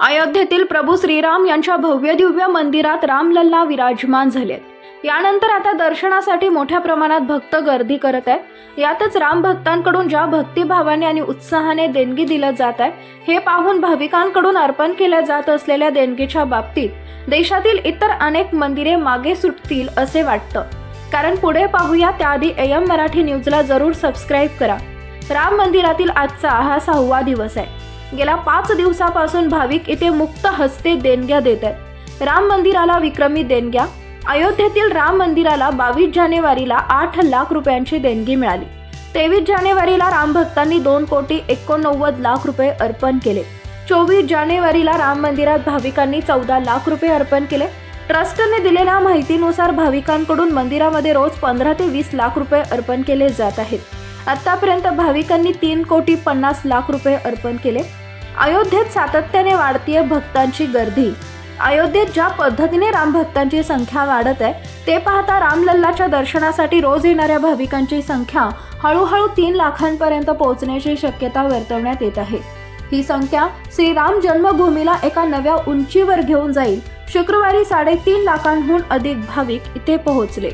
अयोध्येतील प्रभू श्रीराम यांच्या भव्य दिव्य मंदिरात रामलल्ला विराजमान झालेत. यानंतर आता दर्शनासाठी मोठ्या प्रमाणात भक्त गर्दी करत आहेत. यातच राम भक्तांकडून ज्या भक्तिभावाने आणि उत्साहाने देणगी दिलं जात आहे हे पाहून भाविकांकडून अर्पण केल्या जात असलेल्या देणगीच्या बाबतीत देशातील इतर अनेक मंदिरे मागे सुटतील असे वाटतं. कारण पुढे पाहूया त्याआधी एम मराठी न्यूजला जरूर सबस्क्राईब करा. राम मंदिरातील आजचा हा सहावा दिवस आहे. गेल्या पाच दिवसापासून भाविक इथे मुक्त हस्ते देणग्या देत आहेत. राम मंदिराला विक्रमी देणग्या. अयोध्येतील राम मंदिराला बावीस जानेवारीला आठ लाख रुपयांची देणगी मिळाली. तेवीस जानेवारीला राम भक्तांनी दोन कोटी एकोणनव्वद लाख रुपये अर्पण केले. चोवीस जानेवारीला राम मंदिरात भाविकांनी चौदा लाख रुपये अर्पण केले. ट्रस्टने दिलेल्या माहितीनुसार भाविकांकडून मंदिरामध्ये रोज पंधरा ते वीस लाख रुपये अर्पण केले जात आहेत. आतापर्यंत भाविकांनी तीन कोटी पन्नास लाख रुपये अर्पण केले. अयोध्येत सातत्याने वाढतीय भक्तांची गर्दी. अयोध्येत ज्या पद्धतीने राम भक्तांची संख्या वाढत आहे ते पाहता रामलल्लाच्या दर्शनासाठी रोज येणाऱ्या भाविकांची संख्या हळूहळू तीन लाखांपर्यंत पोहोचण्याची शक्यता वर्तवण्यात येत आहे. ही संख्या श्रीराम जन्मभूमीला एका नव्या उंचीवर घेऊन जाईल. शुक्रवारी साडेतीन लाखांहून अधिक भाविक इथे पोहोचले.